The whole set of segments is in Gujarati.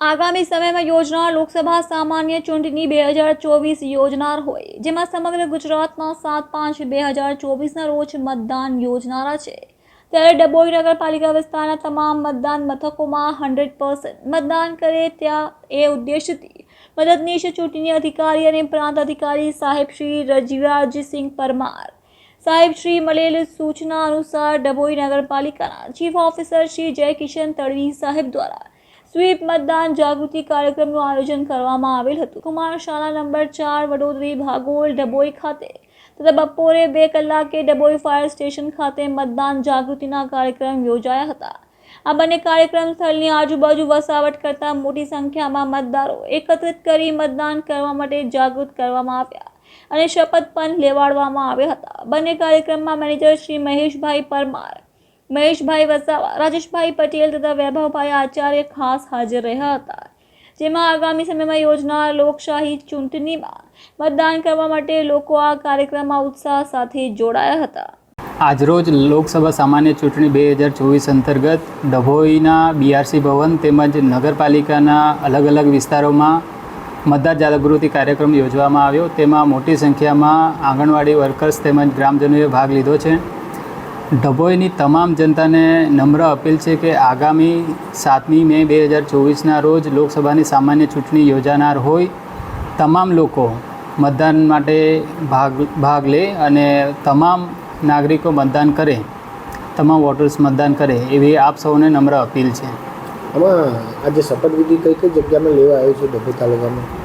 આગામી સમયમાં યોજનાર લોકસભા સામાન્ય ચૂંટણી બે હજાર ચોવીસ યોજનાર હોય, જેમાં સમગ્ર ગુજરાતમાં સાત પાંચ બે હજાર ચોવીસના રોજ મતદાન યોજનારા છે. ત્યારે ડભોઈ નગરપાલિકા વિસ્તારના તમામ મતદાન મથકોમાં હંડ્રેડ પર્સન્ટ મતદાન કરે ત્યાં એ ઉદ્દેશથી મદદનીશ ચૂંટણી અધિકારી અને પ્રાંત અધિકારી સાહેબ શ્રી રજિરાજસિંહ પરમાર, સાહેબ શ્રી મળેલ સૂચના અનુસાર ડભોઈ નગરપાલિકાના ચીફ ઓફિસર શ્રી જયકિશન તડવી સાહેબ દ્વારા સ્વીપ મતદાન જાગૃતિ કાર્યક્રમનું આયોજન કરવામાં આવેલ હતું. કુમાર શાળા નંબર ચાર, વડોદરી ભાગોળ ડભોઈ ખાતે. તથા બપોરે બે કલાકે ડભોઈ ફાયર સ્ટેશન ખાતે મતદાન જાગૃતિના કાર્યક્રમ યોજાયા હતા. આ બંને કાર્યક્રમ સ્થળની આજુબાજુ વસાવટ કરતા મોટી સંખ્યામાં મતદારો એકત્રિત કરી મતદાન કરવા માટે જાગૃત કરવામાં આવ્યા અને શપથ પણ લેવાડવામાં આવ્યા હતા. બંને કાર્યક્રમમાં મેનેજર શ્રી મહેશભાઈ પરમાર મહેશભાઈ વસાવા, રાજેશભાઈ પટેલ તથા વૈભવભાઈ આચાર્ય ખાસ હાજર રહ્યા હતા. જેમાં આગામી સમયમાં યોજનાર લોકશાહી ચૂંટણીમાં મતદાન કરવા માટે લોકો આ કાર્યક્રમમાં ઉત્સાહ સાથે જોડાયા હતા. આજરોજ લોકસભા સામાન્ય ચૂંટણી બે હજાર ચોવીસ અંતર્ગત ડભોઈના બીઆરસી ભવન તેમજ નગરપાલિકાના અલગ અલગ વિસ્તારોમાં મતદાર જાગૃતિ કાર્યક્રમ યોજવામાં આવ્યો. તેમાં મોટી સંખ્યામાં આંગણવાડી વર્કર્સ તેમજ ગ્રામજનોએ ભાગ લીધો છે. ડભોઈની તમામ જનતાને નમ્ર અપીલ છે કે આગામી સાતમી મે બે હજાર ચોવીસના રોજ લોકસભાની સામાન્ય ચૂંટણી યોજાનાર હોય. તમામ લોકો મતદાન માટે ભાગ ભાગ લે અને તમામ નાગરિકો મતદાન કરે. તમામ વોટર્સ મતદાન કરે એવી આપ સૌને નમ્ર અપીલ છે. આમાં આજે શપથવિધિ કઈ કઈ જગ્યામાં લેવા આવ્યો છે ડભોઈ તાલુકામાં?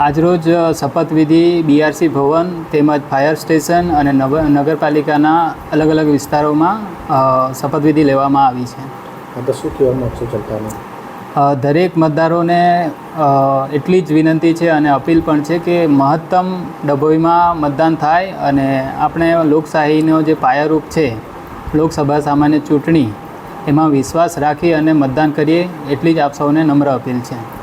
આજરોજ શપથવિધિ બીઆરસી ભવન તેમજ ફાયર સ્ટેશન અને નવ- નગરપાલિકાના અલગ અલગ વિસ્તારોમાં શપથવિધિ લેવામાં આવી છે. શું કહેવા માગશો જનતાને દરેક મતદારોને એટલી જ વિનંતી છે અને અપીલ પણ છે કે મહત્તમ ડભોઈમાં મતદાન થાય અને આપણે લોકશાહીનો જે પાયારૂપ છે લોકસભા સામાન્ય ચૂંટણી એમાં વિશ્વાસ રાખી અને મતદાન કરીએ એટલી જ આપ સૌને નમ્ર અપીલ છે.